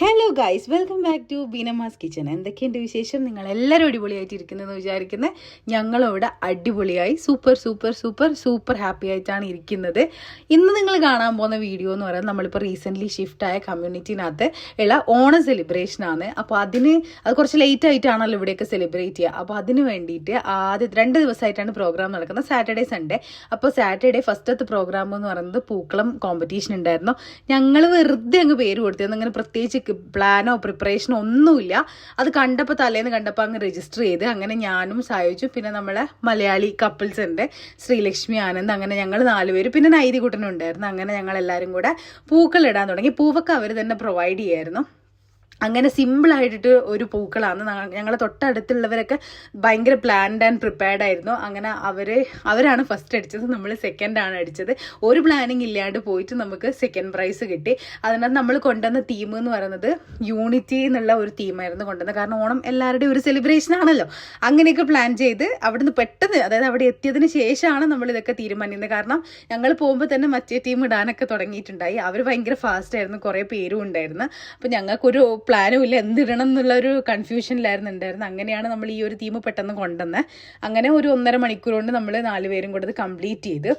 Hello guys welcome back to Beenamma's kitchen എന്തൊക്കെയുണ്ട് വിശേഷം? നിങ്ങൾ എല്ലാവരും അടിപൊളിയായിട്ട് ഇരിക്കുന്നതെന്ന് വിചാരിക്കുന്നത് ഞങ്ങളിവിടെ അടിപൊളിയായി super super super super happy ആയിട്ടാണ് ഇരിക്കുന്നത്. ഇന്ന് നിങ്ങൾ കാണാൻ പോകുന്ന വീഡിയോ എന്ന് പറയുന്നത് നമ്മളിപ്പോൾ റീസെന്റ്ലി ഷിഫ്റ്റ് ആയ കമ്മ്യൂണിറ്റിനകത്ത് ഉള്ള ഓണ സെലിബ്രേഷനാണ് അപ്പോൾ അതിന് അത് കുറച്ച് ലേറ്റ് ആയിട്ടാണല്ലോ ഇവിടെയൊക്കെ സെലിബ്രേറ്റ് ചെയ്യുക. അപ്പോൾ അതിന് വേണ്ടിയിട്ട് ആദ്യ രണ്ട് ദിവസമായിട്ടാണ് പ്രോഗ്രാം നടക്കുന്നത്. സാറ്റർഡേ സൺഡേ അപ്പോൾ സാറ്റർഡേ ഫസ്റ്റത്തെ പ്രോഗ്രാം എന്ന് പറയുന്നത് പൂക്കളം കോമ്പറ്റീഷൻ ഉണ്ടായിരുന്നു. ഞങ്ങൾ വെറുതെ അങ്ങ് പേര് കൊടുത്തിരുന്നു. അങ്ങനെ പ്രത്യേകിച്ച് പ്ലാനോ പ്രിപ്പറേഷനോ ഒന്നുമില്ല. അത് കണ്ടപ്പോൾ തലേന്ന് കണ്ടപ്പോൾ അങ്ങ് രജിസ്റ്റർ ചെയ്ത് അങ്ങനെ ഞാനും സഹായിച്ചു പിന്നെ നമ്മളെ മലയാളി കപ്പിൾസ് ഉണ്ട്. ശ്രീലക്ഷ്മി ആനന്ദ് അങ്ങനെ ഞങ്ങൾ നാലുപേരും പിന്നെ നൈതികുട്ടനും ഉണ്ടായിരുന്നു അങ്ങനെ ഞങ്ങൾ എല്ലാവരും കൂടെ പൂക്കൾ ഇടാൻ തുടങ്ങി. പൂവൊക്കെ അവർ തന്നെ പ്രൊവൈഡ് ചെയ്യായിരുന്നു. അങ്ങനെ സിമ്പിൾ ആയിട്ട് ഒരു പൂക്കളാണ്. ഞങ്ങളെ തൊട്ടടുത്തുള്ളവരൊക്കെ ഭയങ്കര പ്ലാൻഡ് ആൻഡ് പ്രിപ്പയർഡ് ആയിരുന്നു. അങ്ങനെ അവരെ അവരാണ് ഫസ്റ്റ് അടിച്ചത് നമ്മൾ സെക്കൻഡ് ആണ് അടിച്ചത്. ഒരു പ്ലാനിങ് ഇല്ലാണ്ട് പോയിട്ട് നമുക്ക് സെക്കൻഡ് പ്രൈസ് കിട്ടി. അതിനകത്ത് നമ്മൾ കൊണ്ടുവന്ന തീം എന്ന് പറയുന്നത് യൂണിറ്റി എന്നുള്ള ഒരു തീമായിരുന്നു കൊണ്ടുവന്നത്. കാരണം ഓണം എല്ലാവരുടെയും ഒരു സെലിബ്രേഷൻ ആണല്ലോ. അങ്ങനെയൊക്കെ പ്ലാൻ ചെയ്ത് അവിടുന്ന് പെട്ടെന്ന് അതായത് അവിടെ എത്തിയതിന് ശേഷമാണ് നമ്മൾ ഇതൊക്കെ തീരുമാനിക്കുന്നത്. കാരണം ഞങ്ങൾ പോകുമ്പോൾ തന്നെ മറ്റേ ടീം ഇടാനൊക്കെ തുടങ്ങിയിട്ടുണ്ടായി. അവർ ഭയങ്കര ഫാസ്റ്റ് ആയിരുന്നു കുറേ പേരും ഉണ്ടായിരുന്നു. അപ്പം ഞങ്ങൾക്കൊരു പ്ലാനും ഇല്ല എന്തിടണം എന്നുള്ള ഒരു കൺഫ്യൂഷനിലായിരുന്നു ഉണ്ടായിരുന്നത്. അങ്ങനെയാണ് നമ്മൾ ഈ ഒരു തീം പെട്ടെന്ന് കൊണ്ടുവന്നത്. അങ്ങനെ ഒരു ഒന്നര മണിക്കൂർ കൊണ്ട് നമ്മൾ നാലുപേരും കൂടെ അത് കംപ്ലീറ്റ് ചെയ്ത്.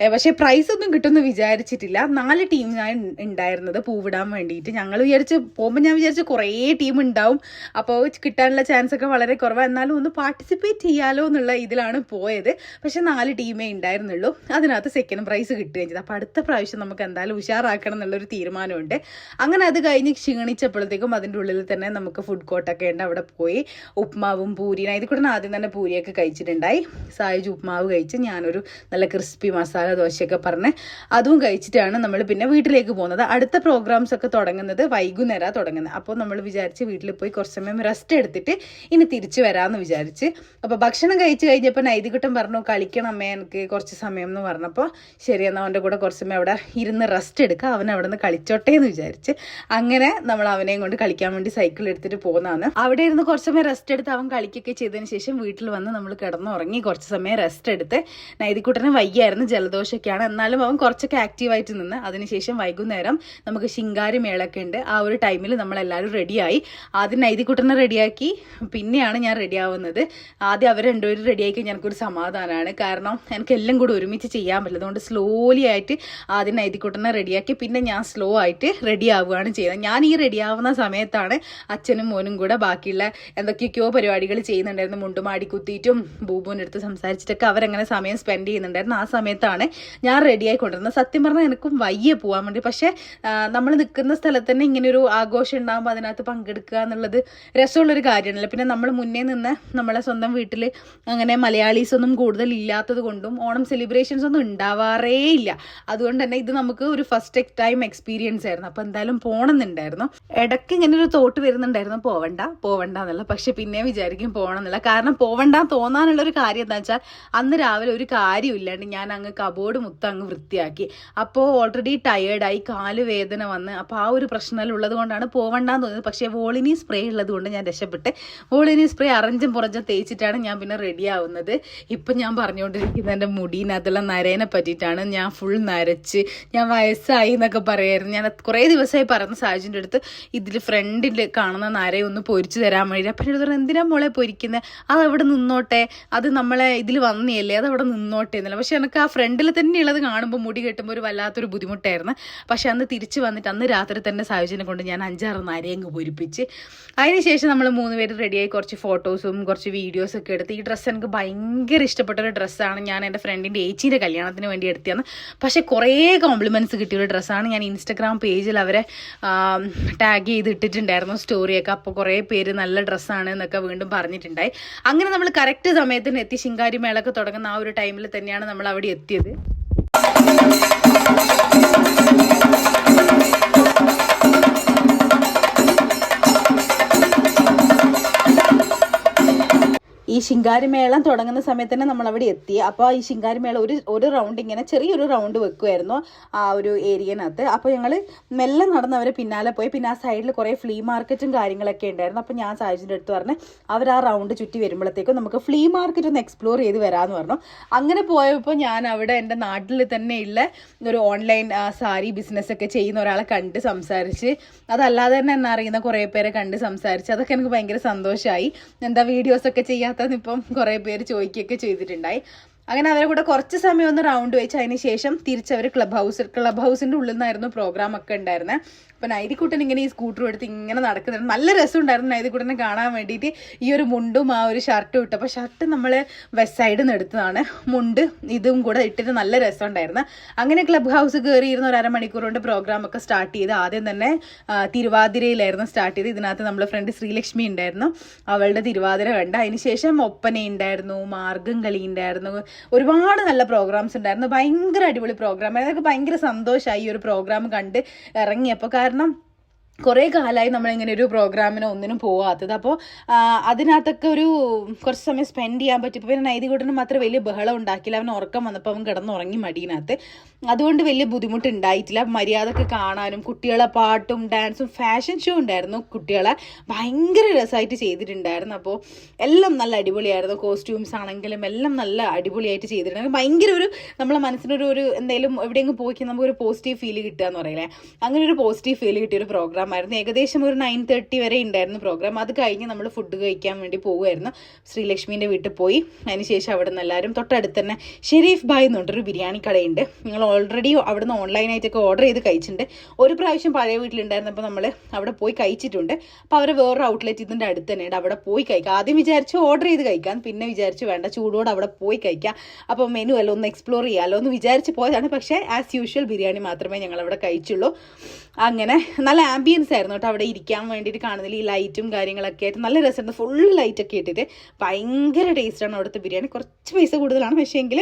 പക്ഷേ പ്രൈസ് ഒന്നും കിട്ടുമെന്ന് വിചാരിച്ചിട്ടില്ല. നാല് ടീമാണ് ഉണ്ടായിരുന്നത് പൂവിടാൻ വേണ്ടിയിട്ട്. ഞങ്ങൾ വിചാരിച്ച് പോകുമ്പോൾ ഞാൻ വിചാരിച്ച് കുറേ ടീം ഉണ്ടാവും. അപ്പോൾ കിട്ടാനുള്ള ചാൻസ് ഒക്കെ വളരെ കുറവാണ് എന്നാലും ഒന്ന് പാർട്ടിസിപ്പേറ്റ് ചെയ്യാലോ എന്നുള്ള ഇതിലാണ് പോയത്. പക്ഷേ നാല് ടീമേ ഉണ്ടായിരുന്നുള്ളൂ. അതിനകത്ത് സെക്കൻഡ് പ്രൈസ് കിട്ടുകയും ചെയ്തു. അപ്പോൾ അടുത്ത പ്രാവശ്യം നമുക്ക് എന്തായാലും ഉഷാറാക്കണം എന്നുള്ളൊരു തീരുമാനമുണ്ട്. അങ്ങനെ അത് കഴിഞ്ഞ് ക്ഷീണിച്ചപ്പോഴത്തേക്കും അതിന്റെ ഉള്ളിൽ തന്നെ നമുക്ക് ഫുഡ് കോർട്ടൊക്കെ ഉണ്ട്. അവിടെ പോയി ഉപ്മാവും പൂരിയും. ഇതിൽ കൂടെ ആദ്യം തന്നെ പൂരിയൊക്കെ കഴിച്ചിട്ടുണ്ടായി. സായുജ് ഉപ്മാവ് കഴിച്ച് ഞാനൊരു നല്ല ക്രിസ്പി മസാല ദോശയൊക്കെ പറഞ്ഞ് അതും കഴിച്ചിട്ടാണ് നമ്മൾ പിന്നെ വീട്ടിലേക്ക് പോകുന്നത്. അടുത്ത പ്രോഗ്രാംസ് ഒക്കെ തുടങ്ങുന്നത് വൈകുന്നേരം തുടങ്ങുന്നത്. അപ്പോൾ നമ്മൾ വിചാരിച്ച് വീട്ടിൽ പോയി കുറച്ച് സമയം റെസ്റ്റ് എടുത്തിട്ട് ഇനി തിരിച്ചു വരാമെന്ന് വിചാരിച്ച്. അപ്പോൾ ഭക്ഷണം കഴിച്ച് കഴിഞ്ഞപ്പോൾ നൈതികുട്ടം പറഞ്ഞു കളിക്കണം അമ്മേ എനിക്ക് കുറച്ച് സമയം എന്ന് പറഞ്ഞപ്പോൾ ശരി എന്നാൽ അവന്റെ കൂടെ കുറച്ച് സമയം അവിടെ ഇരുന്ന് റെസ്റ്റ് എടുക്കുക അവൻ അവിടെ നിന്ന് കളിച്ചോട്ടെ എന്ന് വിചാരിച്ച്. അങ്ങനെ നമ്മൾ അവനെയും കൊണ്ട് കളിക്കാൻ വേണ്ടി സൈക്കിൾ എടുത്തിട്ട് പോകുന്നതാണ്. അവിടെ ഇരുന്ന് കുറച്ച് സമയം റെസ്റ്റ് എടുത്ത് അവൻ കളിക്കൊക്കെ ചെയ്തതിന് ശേഷം വീട്ടിൽ വന്ന് നമ്മൾ കിടന്നുറങ്ങി കുറച്ച് സമയം റെസ്റ്റ് എടുത്ത് നൈതികുട്ടനെ വയ്യായിരുന്നു ജലദോഷമൊക്കെയാണ്. എന്നാലും അവൻ കുറച്ചൊക്കെ ആക്റ്റീവായിട്ട് നിന്ന് അതിനുശേഷം വൈകുന്നേരം നമുക്ക് ശിങ്കാരി മേളൊക്കെ ഉണ്ട്. ആ ഒരു ടൈമിൽ നമ്മളെല്ലാവരും റെഡിയായി ആദ്യം നൈതിക്കുട്ടനെ റെഡിയാക്കി പിന്നെയാണ് ഞാൻ റെഡിയാവുന്നത് ആദ്യം അവർ രണ്ടുപേരും കഴിഞ്ഞാൽ എനിക്കൊരു സമാധാനമാണ് കാരണം എനിക്ക് എല്ലാം കൂടി ഒരുമിച്ച് ചെയ്യാൻ പറ്റില്ല. അതുകൊണ്ട് സ്ലോലി ആയിട്ട് ആദ്യം നൈതിക്കുട്ടനെ റെഡിയാക്കി പിന്നെ ഞാൻ സ്ലോ ആയിട്ട് റെഡി ആവുകയാണ് ചെയ്യുന്നത്. ഞാൻ ഈ റെഡി ആവുന്ന സമയത്താണ് അച്ഛനും മോനും കൂടെ ബാക്കിയുള്ള എന്തൊക്കെയൊക്കെയോ പരിപാടികൾ ചെയ്യുന്നുണ്ടായിരുന്നു മുണ്ടുമാടി കുത്തിയിട്ടും ബൂബുവിന്റെ അടുത്ത് സംസാരിച്ചിട്ടൊക്കെ അവരങ്ങനെ സമയം സ്പെൻഡ് ചെയ്യുന്നുണ്ടായിരുന്നു. ആ സമയത്താണ് ഞാൻ റെഡി ആയിക്കൊണ്ടിരുന്നത് സത്യം പറഞ്ഞാൽ എനിക്കും വയ്യ പോകാൻ വേണ്ടി. പക്ഷേ നമ്മൾ നിൽക്കുന്ന സ്ഥലത്ത് തന്നെ ഇങ്ങനെ ഒരു ആഘോഷം ഉണ്ടാകുമ്പോൾ അതിനകത്ത് പങ്കെടുക്കുക എന്നുള്ളത് രസമുള്ളൊരു കാര്യമാണല്ലോ പിന്നെ നമ്മൾ മുന്നേ നിന്ന് നമ്മളെ സ്വന്തം വീട്ടിൽ അങ്ങനെ മലയാളീസ് ഒന്നും കൂടുതൽ ഇല്ലാത്തത് കൊണ്ടും ഓണം സെലിബ്രേഷൻസ് ഒന്നും ഉണ്ടാവാറേ ഇല്ല. അതുകൊണ്ട് തന്നെ ഇത് നമുക്ക് ഒരു ഫസ്റ്റ് ടൈം എക്സ്പീരിയൻസ് ആയിരുന്നു. അപ്പോൾ എന്തായാലും പോകണമെന്നുണ്ടായിരുന്നു ഇടയ്ക്ക് ഇങ്ങനെ ഒരു തോട്ട് വരുന്നുണ്ടായിരുന്നു. പോവണ്ട പോവണ്ട എന്നുള്ള. പക്ഷെ പിന്നെ വിചാരിക്കും പോകണം എന്നുള്ള. കാരണം പോവണ്ട തോന്നാനുള്ള ഒരു കാര്യം എന്താ വെച്ചാൽ അന്ന് രാവിലെ ഒരു കാര്യമില്ലാണ്ട് ഞാൻ അങ്ങ് കബോർഡ് മൊത്തം അങ്ങ് വൃത്തിയാക്കി. അപ്പോൾ ഓൾറെഡി ടയേർഡായി കാൽ വേദന വന്ന് അപ്പോൾ ആ ഒരു പ്രശ്നമുള്ളത് കൊണ്ടാണ് പോവണ്ടെന്ന് തോന്നിയത്. പക്ഷേ വോളിനി സ്പ്രേ ഉള്ളത് കൊണ്ട് ഞാൻ രക്ഷപ്പെട്ട് വോളിനി സ്പ്രേ അറഞ്ചും പുറഞ്ചും തേച്ചിട്ടാണ് ഞാൻ പിന്നെ റെഡി ആവുന്നത്. ഇപ്പം ഞാൻ പറഞ്ഞുകൊണ്ടിരിക്കുന്നത് എന്റെ മുടീനകത്തുള്ള നരേനെ പറ്റിയിട്ടാണ്. ഞാൻ ഫുൾ നരച്ച് ഞാൻ വയസ്സായി എന്നൊക്കെ പറയായിരുന്നു. ഞാൻ കുറേ ദിവസമായി പറയുന്ന സാഹചര്യന്റെ അടുത്ത് ഇതിൽ ഫ്രണ്ടിൽ കാണുന്ന നരയെ ഒന്ന് പൊരിച്ചു തരാൻ വേണ്ടി അപ്പം എന്നോട് പറഞ്ഞു എന്തിനാ മോളെ പൊരിക്കുന്നത് അത് അവിടെ നിന്നോട്ടെ? അത് നമ്മളെ ഇതിൽ വന്നിയല്ലേ അത് അവിടെ നിന്നോട്ടെ? എന്നല്ല. പക്ഷെ എനിക്ക് ആ ഫ്രണ്ടിൽ തന്നെ ഉള്ളത് കാണുമ്പോൾ മുടി കെട്ടുമ്പോൾ ഒരു വല്ലാത്തൊരു ബുദ്ധിമുട്ടായിരുന്നു. പക്ഷേ അന്ന് തിരിച്ച് വന്നിട്ട് അന്ന് രാത്രി തന്നെ സാഹചര്യം കൊണ്ട് ഞാൻ അഞ്ചാറ് നരയങ്ങ് പൊരിപ്പിച്ച് അതിനുശേഷം നമ്മൾ മൂന്ന് പേര് റെഡിയായി കുറച്ച് ഫോട്ടോസും കുറച്ച് വീഡിയോസും ഒക്കെ എടുത്ത് ഈ ഡ്രസ്സ് എനിക്ക് ഭയങ്കര ഇഷ്ടപ്പെട്ട ഒരു ഡ്രസ്സാണ് ഞാൻ എന്റെ ഫ്രണ്ടിന്റെ ഏച്ചീന്റെ കല്യാണത്തിന് വേണ്ടി എടുത്തതാണ് പക്ഷേ കുറേ കോംപ്ലിമെന്റ്സ് കിട്ടിയ ഒരു ഡ്രസ്സാണ് ഞാൻ ഇൻസ്റ്റഗ്രാം പേജിൽ അവരെ ടാഗ് ചെയ്ത് ഇട്ടിട്ടുണ്ടായിരുന്നു സ്റ്റോറിയൊക്കെ അപ്പോൾ കുറേ പേര് നല്ല ഡ്രസ്സാണ് എന്നൊക്കെ വീണ്ടും പറഞ്ഞിട്ടുണ്ടായി. അങ്ങനെ നമ്മൾ കറക്റ്റ് സമയത്തിന് എത്തി ശിങ്കാരി മേളൊക്കെ തുടങ്ങുന്ന ആ ഒരു ടൈമിൽ തന്നെയാണ് നമ്മൾ അവിടെ എത്തിയത്. Thank you. ഈ ശിങ്കാരിമേളം തുടങ്ങുന്ന സമയത്ത് തന്നെ നമ്മൾ അവിടെ എത്തി. അപ്പോൾ ഈ ശിങ്കാരിമേളം ഒരു ഒരു റൗണ്ട് ഇങ്ങനെ ചെറിയൊരു റൗണ്ട് വെക്കുമായിരുന്നു ആ ഒരു ഏരിയനകത്ത്. അപ്പോൾ ഞങ്ങൾ മെല്ലെ നടന്നവരെ പിന്നാലെ പോയി. പിന്നെ ആ സൈഡിൽ കുറേ ഫ്ലീ മാർക്കറ്റും കാര്യങ്ങളൊക്കെ ഉണ്ടായിരുന്നു. അപ്പോൾ ഞാൻ സാഹചര്യത്തിന്റെ അടുത്ത് പറഞ്ഞ് അവർ ആ റൗണ്ട് ചുറ്റി വരുമ്പോഴത്തേക്കും നമുക്ക് ഫ്ലീ മാർക്കറ്റ് ഒന്ന് എക്സ്പ്ലോർ ചെയ്ത് വരാമെന്ന് പറഞ്ഞു. അങ്ങനെ പോയപ്പോൾ ഞാൻ അവിടെ എന്റെ നാട്ടിൽ തന്നെയുള്ള ഒരു ഓൺലൈൻ സാരി ബിസിനസ് ഒക്കെ ചെയ്യുന്ന ഒരാളെ കണ്ട് സംസാരിച്ച് അതല്ലാതെ തന്നെ എന്നെ അറിയുന്ന കുറേ പേരെ കണ്ട് സംസാരിച്ച് അതൊക്കെ എനിക്ക് ഭയങ്കര സന്തോഷമായി എന്താ വീഡിയോസൊക്കെ ചെയ്യാത്തതെന്ന് ഇപ്പം കുറേ പേര് ചോദിക്കുകയൊക്കെ ചെയ്തിട്ടുണ്ടായി. അങ്ങനെ അവരെ കൂടെ കുറച്ച് സമയം ഒന്ന് റൗണ്ട് വെച്ച് അതിന് ശേഷം തിരിച്ചവർ ക്ലബ് ഹൗസ് ക്ലബ് ഹൗസിന്റെ ഉള്ളിൽ നിന്നായിരുന്നു പ്രോഗ്രാം ഒക്കെ ഉണ്ടായിരുന്നത് അപ്പം നൈതിക്കുട്ടൻ ഇങ്ങനെ ഈ സ്കൂട്ടറും എടുത്ത് ഇങ്ങനെ നടക്കുന്നുണ്ട്. നല്ല രസമുണ്ടായിരുന്നു നൈതിക്കുട്ടനെ കാണാൻ വേണ്ടിയിട്ട്. ഈ ഒരു മുണ്ടും ആ ഒരു ഷർട്ടും ഇട്ടു. അപ്പോൾ ഷർട്ട് നമ്മൾ വെസ്റ്റ് സൈഡിൽ നിന്ന് എടുത്തതാണ്. മുണ്ട് ഇതും കൂടെ ഇട്ടിട്ട് നല്ല രസമുണ്ടായിരുന്നു. അങ്ങനെ ക്ലബ് ഹൗസ് കയറിയിരുന്ന ഒരു അരമണിക്കൂർ കൊണ്ട് പ്രോഗ്രാം ഒക്കെ സ്റ്റാർട്ട് ചെയ്ത് ആദ്യം തന്നെ തിരുവാതിരയിലായിരുന്നു സ്റ്റാർട്ട് ചെയ്ത്. ഇതിനകത്ത് നമ്മുടെ ഫ്രണ്ട് ശ്രീലക്ഷ്മി ഉണ്ടായിരുന്നു. അവളുടെ തിരുവാതിര കണ്ട്. അതിനുശേഷം ഒപ്പന ഉണ്ടായിരുന്നു മാർഗം കളി ഉണ്ടായിരുന്നു. ഒരുപാട് നല്ല പ്രോഗ്രാംസ് ഉണ്ടായിരുന്നു. ഭയങ്കര അടിപൊളി പ്രോഗ്രാം അതൊക്കെ ഭയങ്കര സന്തോഷമായി ഈ ഒരു പ്രോഗ്രാം കണ്ട് ഇറങ്ങിയപ്പോൾ കാരണം കുറേ കാലമായി നമ്മളിങ്ങനെ ഒരു പ്രോഗ്രാമിനോ ഒന്നിനും പോകാത്തത് അപ്പോൾ അതിനകത്തൊക്കെ ഒരു കുറച്ച് സമയം സ്പെൻഡ് ചെയ്യാൻ പറ്റി. ഇപ്പോൾ പിന്നെ നൈതികൂട്ടനും മാത്രമേ വലിയ ബഹളം ഉണ്ടാക്കില്ല. അവൻ ഉറക്കം വന്നപ്പോൾ അവൻ കിടന്നുറങ്ങി മടിയിനകത്ത്. അതുകൊണ്ട് വലിയ ബുദ്ധിമുട്ട് ഉണ്ടായിട്ടില്ല മര്യാദയ്ക്ക് കാണാനും കുട്ടികളെ പാട്ടും ഡാൻസും ഫാഷൻ ഷോ ഉണ്ടായിരുന്നു. കുട്ടികളെ ഭയങ്കര രസമായിട്ട് ചെയ്തിട്ടുണ്ടായിരുന്നു. അപ്പോൾ എല്ലാം നല്ല അടിപൊളിയായിരുന്നു. കോസ്റ്റ്യൂംസ് ആണെങ്കിലും എല്ലാം നല്ല അടിപൊളിയായിട്ട് ചെയ്തിട്ടുണ്ടായിരുന്നു. ഭയങ്കര ഒരു നമ്മളെ മനസ്സിനൊരു ഒരു എന്തെങ്കിലും എവിടെയെങ്കിലും പോയി നമുക്ക് ഒരു പോസിറ്റീവ് ഫീൽ കിട്ടുക എന്ന് പറയില്ലേ? അങ്ങനെ ഒരു പോസിറ്റീവ് ഫീൽ കിട്ടിയ ഒരു പ്രോഗ്രാം ആയിരുന്നു. ഏകദേശം ഒരു നയൻ തേർട്ടി വരെ ഉണ്ടായിരുന്നു പ്രോഗ്രാം അത് കഴിഞ്ഞ് നമ്മൾ ഫുഡ് കഴിക്കാൻ വേണ്ടി പോകുമായിരുന്നു ശ്രീലക്ഷ്മീന്റെ വീട്ടിൽ പോയി. അതിനുശേഷം അവിടെ നിന്ന് എല്ലാവരും തൊട്ടടുത്ത് തന്നെ ഷെരീഫ് ബായ് എന്ന് പറഞ്ഞൊരു ബിരിയാണി കടയുണ്ട്. നിങ്ങൾ ഓൾറെഡി അവിടുന്ന് ഓൺലൈനായിട്ടൊക്കെ ഓർഡർ ചെയ്ത് കഴിച്ചിട്ടുണ്ട്. ഒരു പ്രാവശ്യം പഴയ വീട്ടിലുണ്ടായിരുന്നപ്പോൾ നമ്മൾ അവിടെ പോയി കഴിച്ചിട്ടുണ്ട്. അപ്പോൾ അവർ വേറൊരു ഔട്ട്ലെറ്റ് ഇതിന്റെ അടുത്ത് തന്നെയുണ്ട്. അവിടെ പോയി കഴിക്കാം. ആദ്യം വിചാരിച്ചു ഓർഡർ ചെയ്ത് കഴിക്കാൻ പിന്നെ വിചാരിച്ചു വേണ്ട ചൂടോടെ അവിടെ പോയി കഴിക്കാം. അപ്പോൾ മെനു അല്ല ഒന്ന് എക്സ്പ്ലോർ ചെയ്യാമല്ലോ എന്ന് വിചാരിച്ച് പോയതാണ്. പക്ഷേ ആസ് യൂഷ്വൽ ബിരിയാണി മാത്രമേ ഞങ്ങൾ അവിടെ കഴിച്ചുള്ളൂ. അങ്ങനെ നല്ല ആംബിയൻസ് ആയിരുന്നു കേട്ടോ അവിടെ ഇരിക്കാൻ വേണ്ടിയിട്ട് കാണുന്നതിൽ. ഈ ലൈറ്റും കാര്യങ്ങളൊക്കെ ആയിട്ട് നല്ല രസമുണ്ട്. ഫുൾ ലൈറ്റൊക്കെ ഇട്ടിട്ട് ഭയങ്കര ടേസ്റ്റാണ് അവിടുത്തെ ബിരിയാണി. കുറച്ച് പൈസ കൂടുതലാണ്. പക്ഷേ എങ്കിൽ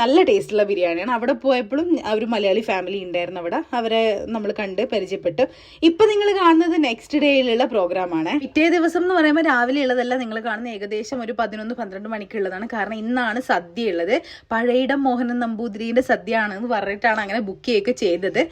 നല്ല ടേസ്റ്റുള്ള ബിരിയാണിയാണ്. അവിടെ പോയപ്പോഴും ഒരു മലയാളി ഫാമിലി ഉണ്ടായിരുന്നു അവിടെ. അവരെ നമ്മൾ കണ്ട് പരിചയപ്പെട്ടു. ഇപ്പം നിങ്ങൾ കാണുന്നത് നെക്സ്റ്റ് ഡേയിലുള്ള പ്രോഗ്രാം ആണ്. പിറ്റേ ദിവസം എന്ന് പറയുമ്പോൾ രാവിലെ ഉള്ളതല്ല നിങ്ങൾ കാണുന്ന ഏകദേശം ഒരു പതിനൊന്ന് പന്ത്രണ്ട് മണിക്കുള്ളതാണ് കാരണം ഇന്നാണ് സദ്യ ഉള്ളത്. പഴയിടം മോഹനൻ നമ്പൂതിരിയുടെ സദ്യ ആണെന്ന് പറഞ്ഞിട്ടാണ് അങ്ങനെ ബുക്ക് ചെയ്യുകയൊക്കെ ചെയ്തത്.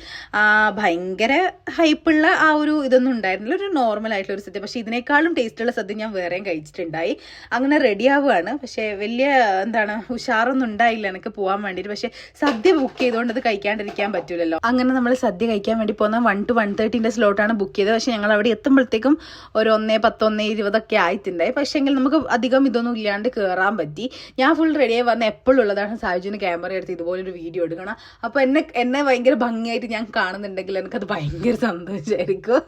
ഭയങ്കര ഹൈപ്പുള്ള ആ ഒരു ഇതൊന്നും ഉണ്ടായിരുന്നില്ല. ഒരു നോർമൽ ആയിട്ടുള്ള ഒരു സദ്യ. പക്ഷെ ഇതിനേക്കാളും ടേസ്റ്റ് ഉള്ള സദ്യ ഞാൻ വേറെയും കഴിച്ചിട്ടുണ്ടായി. അങ്ങനെ റെഡി ആവുകയാണ്. പക്ഷേ വലിയ എന്താണ് ഉഷാറൊന്നും ഉണ്ടായില്ല എനിക്ക് പോകാൻ വേണ്ടിയിട്ട്. പക്ഷെ സദ്യ ബുക്ക് ചെയ്തുകൊണ്ട് അത് കഴിക്കാണ്ടിരിക്കാൻ പറ്റൂലല്ലോ. അങ്ങനെ നമ്മൾ സദ്യ കഴിക്കാൻ വേണ്ടി പോകുന്ന വൺ ടു വൺ തേർട്ടിന്റെ സ്ലോട്ടാണ് ബുക്ക് ചെയ്തത്. പക്ഷേ ഞങ്ങൾ അവിടെ എത്തുമ്പോഴത്തേക്കും ഒരു ഒന്നേ പത്തൊന്നേ ഇരുപതൊക്കെ ആയിട്ടുണ്ടായി പക്ഷേ എങ്കിൽ നമുക്ക് അധികം ഇതൊന്നും ഇല്ലാണ്ട് കയറാൻ പറ്റി. ഞാൻ ഫുൾ റെഡിയായി വന്ന എപ്പോഴും ഉള്ളതാണ് സാജുവിന് ക്യാമറ എടുത്ത് ഇതുപോലൊരു വീഡിയോ എടുക്കണം. അപ്പോൾ എന്നെ എന്നെ ഭയങ്കര ഭംഗിയായിട്ട് ഞാൻ കാണുന്നുണ്ടെങ്കിൽ എനിക്കത് ഭയങ്കര സന്തോഷമായിരിക്കും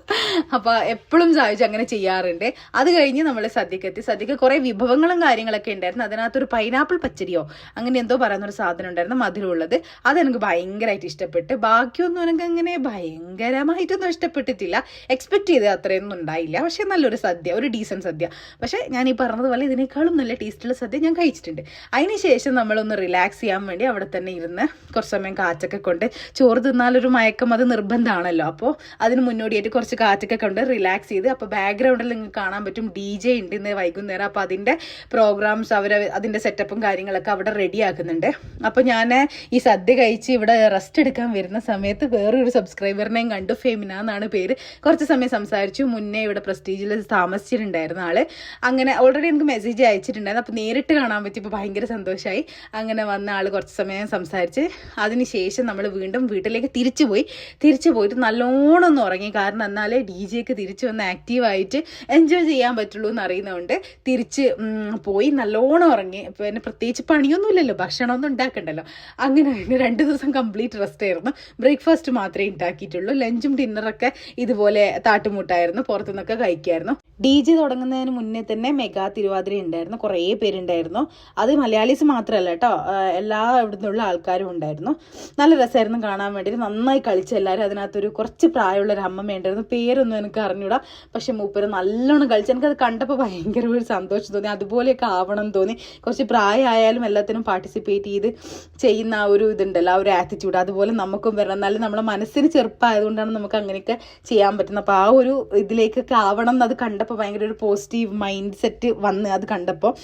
അപ്പോൾ എപ്പോഴും സാജു അങ്ങനെ ചെയ്യാറുണ്ട്. അത് കഴിഞ്ഞ് നമ്മൾ സദ്യക്ക് എത്തി. സദ്യക്ക് കുറേ വിഭവങ്ങളും കാര്യങ്ങളൊക്കെ ഉണ്ടായിരുന്നു. അതിനകത്തൊരു പൈനാപ്പിൾ പച്ചടിയോ അങ്ങനെ എന്തോ പറയുന്ന ഒരു സാധനം ഉണ്ടായിരുന്നു മധുരമുള്ളത്. അതെനിക്ക് ഭയങ്കരമായിട്ട് ഇഷ്ടപ്പെട്ട് ബാക്കിയൊന്നും എനിക്ക് അങ്ങനെ ഭയങ്കരമായിട്ടൊന്നും ഇഷ്ടപ്പെട്ടിട്ടില്ല. എക്സ്പെക്ട് ചെയ്ത് അത്രയൊന്നും ഉണ്ടായില്ല. പക്ഷേ നല്ലൊരു സദ്യ ഒരു ഡീസന്റ് സദ്യ. പക്ഷേ ഞാൻ ഈ പറഞ്ഞതുപോലെ ഇതിനേക്കാളും നല്ല ടേസ്റ്റുള്ള സദ്യ ഞാൻ കഴിച്ചിട്ടുണ്ട്. അതിന് ശേഷം നമ്മളൊന്ന് റിലാക്സ് ചെയ്യാൻ വേണ്ടി അവിടെ തന്നെ ഇരുന്ന് കുറച്ച് സമയം കാറ്റൊക്കെ കൊണ്ട് ചോറ് തിന്നാലൊരു മയക്കം അത് നിർബന്ധമാണല്ലോ. അപ്പോൾ അതിന് മുന്നോടിയായിട്ട് കുറച്ച് കാറ്റൊക്കെ കൊണ്ട് റിലാക്സ് ചെയ്ത് അപ്പോൾ ബാക്ക്ഗ്രൗണ്ടിൽ നിങ്ങൾക്ക് കാണാൻ പറ്റും ഡി ജെ ഉണ്ട് ഇന്ന് വൈകുന്നേരം. അപ്പോൾ അതിന്റെ പ്രോഗ്രാംസ് അവർ അതിന്റെ സെറ്റപ്പും കാര്യങ്ങളൊക്കെ അവിടെ റെഡി ആക്കുന്നുണ്ട്. അപ്പോൾ ഞാൻ ഈ സദ്യ കഴിച്ച് ഇവിടെ റെസ്റ്റ് എടുക്കാൻ വരുന്ന സമയത്ത് വേറൊരു സബ്സ്ക്രൈബറിനെയും കണ്ടു. ഫെമിന എന്നാണ് പേര്. കുറച്ച് സമയം സംസാരിച്ചു. മുന്നേ ഇവിടെ പ്രസ്റ്റീജിൽ താമസിച്ചിട്ടുണ്ടായിരുന്ന ആൾ. അങ്ങനെ ഓൾറെഡി എനിക്ക് മെസ്സേജ് അയച്ചിട്ടുണ്ടായിരുന്നു. അപ്പോൾ നേരിട്ട് കാണാൻ പറ്റിയപ്പോൾ ഭയങ്കര സന്തോഷമായി അങ്ങനെ വന്ന ആൾ കുറച്ച് സമയം സംസാരിച്ച്. അതിനുശേഷം നമ്മൾ വീണ്ടും വീട്ടിലേക്ക് തിരിച്ചു പോയി. തിരിച്ചു പോയിട്ട് നല്ലോണം ഒന്ന് ഉറങ്ങി. കാരണം എന്നാലേ ഡി ജെക്ക് തിരിച്ചു വന്ന് ആക്റ്റീവായിട്ട് എൻജോയ് ചെയ്യാൻ പറ്റുള്ളൂ എന്ന് അറിയുന്നതുകൊണ്ട് തിരിച്ച് പോയി നല്ലോണം ഉറങ്ങി. പിന്നെ പ്രത്യേകിച്ച് പണിയൊന്നുമില്ലല്ലോ. ഭക്ഷണമൊന്നും ഉണ്ടാക്കണ്ടല്ലോ. അങ്ങനെ രണ്ട് കംപ്ലീറ്റ് റെസ്റ്റ് ആയിരുന്നു. ബ്രേക്ക്ഫാസ്റ്റ് മാത്രമേ ഉണ്ടാക്കിയിട്ടുള്ളൂ ലഞ്ചും ഡിന്നറൊക്കെ ഇതുപോലെ താട്ടുമുട്ടായിരുന്നു. പുറത്തുനിന്നൊക്കെ കഴിക്കായിരുന്നു ഡി ജെ തുടങ്ങുന്നതിന് മുന്നേ തന്നെ മെഗാ തിരുവാതിര ഉണ്ടായിരുന്നു. കുറേ പേരുണ്ടായിരുന്നു. അത് മലയാളീസ് മാത്രമല്ല കേട്ടോ. എല്ലാ ഇവിടുന്നുള്ള ആൾക്കാരും ഉണ്ടായിരുന്നു. നല്ല രസമായിരുന്നു കാണാൻ വേണ്ടിയിട്ട്. നന്നായി കളിച്ച എല്ലാവരും അതിനകത്തൊരു കുറച്ച് പ്രായമുള്ള ഒരു അമ്മ ഉണ്ടായിരുന്നു. പേരൊന്നും എനിക്ക് അറിഞ്ഞൂടാ. പക്ഷെ മൂപ്പര് നല്ലോണം കളിച്ചു എനിക്കത് കണ്ടപ്പോൾ ഭയങ്കര ഒരു സന്തോഷം തോന്നി. അതുപോലെയൊക്കെ ആവണം തോന്നി. കുറച്ച് പ്രായമായാലും എല്ലാത്തിനും പാർട്ടിസിപ്പേറ്റ് ചെയ്ത് ചെയ്യുന്ന ആ ഒരു ഇതുണ്ടല്ലോ. ആ ഒരു ആറ്റിറ്റ്യൂഡ് അതുപോലെ നമുക്കും വരണം. എന്നാലും നമ്മളെ മനസ്സിന് ചെറുപ്പമായതുകൊണ്ടാണ് നമുക്ക് അങ്ങനെയൊക്കെ ചെയ്യാൻ പറ്റുന്നത്. അപ്പോൾ ആ ഒരു ഇതിലേക്കൊക്കെ ആവണം എന്നത് കണ്ടപ്പോൾ ഭയങ്കര ഒരു പോസിറ്റീവ് മൈൻഡ് സെറ്റ് വന്ന് അത് കണ്ടപ്പോൾ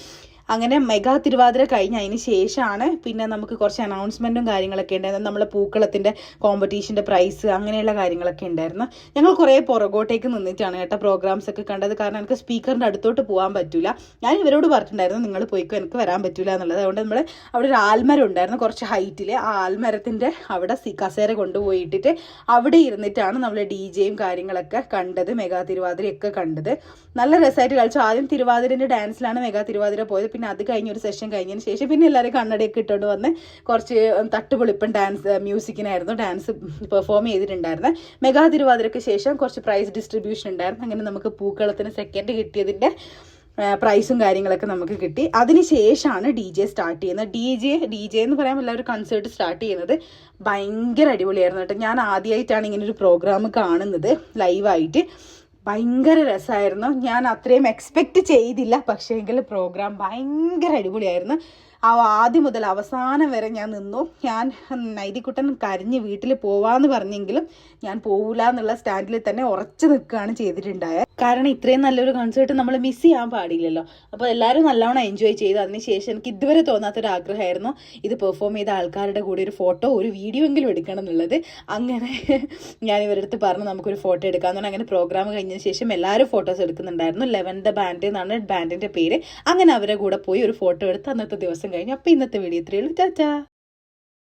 അങ്ങനെ മെഗാ തിരുവാതിര കഴിഞ്ഞ അതിന് ശേഷമാണ് പിന്നെ നമുക്ക് കുറച്ച് അനൗൺസ്മെന്റും കാര്യങ്ങളൊക്കെ ഉണ്ടായിരുന്നു നമ്മളെ പൂക്കളത്തിന്റെ കോമ്പറ്റീഷന്റെ പ്രൈസ് അങ്ങനെയുള്ള കാര്യങ്ങളൊക്കെ ഉണ്ടായിരുന്നു. ഞങ്ങൾ കുറേ പുറകോട്ടേക്ക് നിന്നിട്ടാണ് കേട്ടോ പ്രോഗ്രാംസ് ഒക്കെ കണ്ടത്. കാരണം എനിക്ക് സ്പീക്കറിന്റെ അടുത്തോട്ട് പോകാൻ പറ്റില്ല ഞാൻ ഇവരോട് പറഞ്ഞിട്ടുണ്ടായിരുന്നു നിങ്ങൾ പോയിക്കോ എനിക്ക് വരാൻ പറ്റില്ല എന്നുള്ളത്. അതുകൊണ്ട് നമ്മൾ അവിടെ ഒരു ആൽമരം ഉണ്ടായിരുന്നു കുറച്ച് ഹൈറ്റിൽ ആ ആൽമരത്തിന്റെ അവിടെ കസേര കൊണ്ടുപോയിട്ടിട്ട് അവിടെ ഇരുന്നിട്ടാണ് നമ്മൾ ഡി ജെയും കാര്യങ്ങളൊക്കെ കണ്ടത് മെഗാ തിരുവാതിരയൊക്കെ കണ്ടത്. നല്ല രസമായിട്ട് കളിച്ചു. ആദ്യം തിരുവാതിരന്റെ ഡാൻസിലാണ് മെഗാ തിരുവാതിര പോയത്. പിന്നെ അത് കഴിഞ്ഞ് ഒരു സെഷൻ കഴിഞ്ഞതിന് ശേഷം പിന്നെ എല്ലാവരും കണ്ണടയൊക്കെ ഇട്ടുകൊണ്ട് വന്ന് കുറച്ച് തട്ടുപൊളിപ്പൻ ഡാൻസ് മ്യൂസിക്കിനായിരുന്നു ഡാൻസ് പെർഫോം ചെയ്തിട്ടുണ്ടായിരുന്നത് മെഗാ തിരുവാതിരയ്ക്ക് ശേഷം കുറച്ച് പ്രൈസ് ഡിസ്ട്രിബ്യൂഷൻ ഉണ്ടായിരുന്നു. അങ്ങനെ നമുക്ക് പൂക്കളത്തിന് സെക്കൻഡ് കിട്ടിയതിന്റെ പ്രൈസും കാര്യങ്ങളൊക്കെ നമുക്ക് കിട്ടി. അതിന് ശേഷമാണ് ഡി ജെ സ്റ്റാർട്ട് ചെയ്യുന്നത്. ഡി ജെ ഡി ജെ എന്ന് പറയാൻ എല്ലാവരും കൺസേർട്ട് സ്റ്റാർട്ട് ചെയ്യുന്നത് ഭയങ്കര അടിപൊളിയായിരുന്നു കേട്ടോ. ഞാൻ ആദ്യമായിട്ടാണ് ഇങ്ങനെ ഒരു പ്രോഗ്രാം കാണുന്നത് ലൈവായിട്ട് ഭയങ്കര രസമായിരുന്നു ഞാൻ അത്രയും എക്സ്പെക്റ്റ് ചെയ്തില്ല. പക്ഷേ എങ്കിൽ പ്രോഗ്രാം ഭയങ്കര അടിപൊളിയായിരുന്നു. ആ ആദ്യം മുതൽ അവസാനം വരെ ഞാൻ നിന്നു. ഞാൻ നൈതികുട്ടൻ കരഞ്ഞ് വീട്ടിൽ പോവാന്ന് പറഞ്ഞെങ്കിലും ഞാൻ പോവില്ല എന്നുള്ള സ്റ്റാൻഡിൽ തന്നെ ഉറച്ചു നിൽക്കുകയാണ് ചെയ്തിട്ടുണ്ടായത്. കാരണം ഇത്രയും നല്ലൊരു കൺസേർട്ട് നമ്മൾ മിസ് ചെയ്യാൻ പാടില്ലല്ലോ. അപ്പോൾ എല്ലാവരും നല്ലവണ്ണം എൻജോയ് ചെയ്തു. അതിനുശേഷം എനിക്ക് ഇതുവരെ തോന്നാത്തൊരു ആഗ്രഹമായിരുന്നു ഇത് പെർഫോം ചെയ്ത ആൾക്കാരുടെ കൂടെ ഒരു ഫോട്ടോ ഒരു വീഡിയോ എങ്കിലും എടുക്കണം എന്നുള്ളത്. അങ്ങനെ ഞാൻ ഇവരടുത്ത് പറഞ്ഞു നമുക്കൊരു ഫോട്ടോ എടുക്കാമെന്ന് അങ്ങനെ പ്രോഗ്രാം കഴിഞ്ഞതിന് ശേഷം എല്ലാവരും ഫോട്ടോസ് എടുക്കുന്നുണ്ടായിരുന്നു. ലെവൻ ദ ബാൻഡ് എന്നാണ് ബാൻഡിന്റെ പേര്. അങ്ങനെ അവരെ കൂടെ പോയി ഒരു ഫോട്ടോ എടുത്ത് അന്നത്തെ ദിവസം കഴിഞ്ഞു. അപ്പോൾ ഇന്നത്തെ വീഡിയോ ഇത്രയേ ഉള്ളൂ. ടാറ്റാ.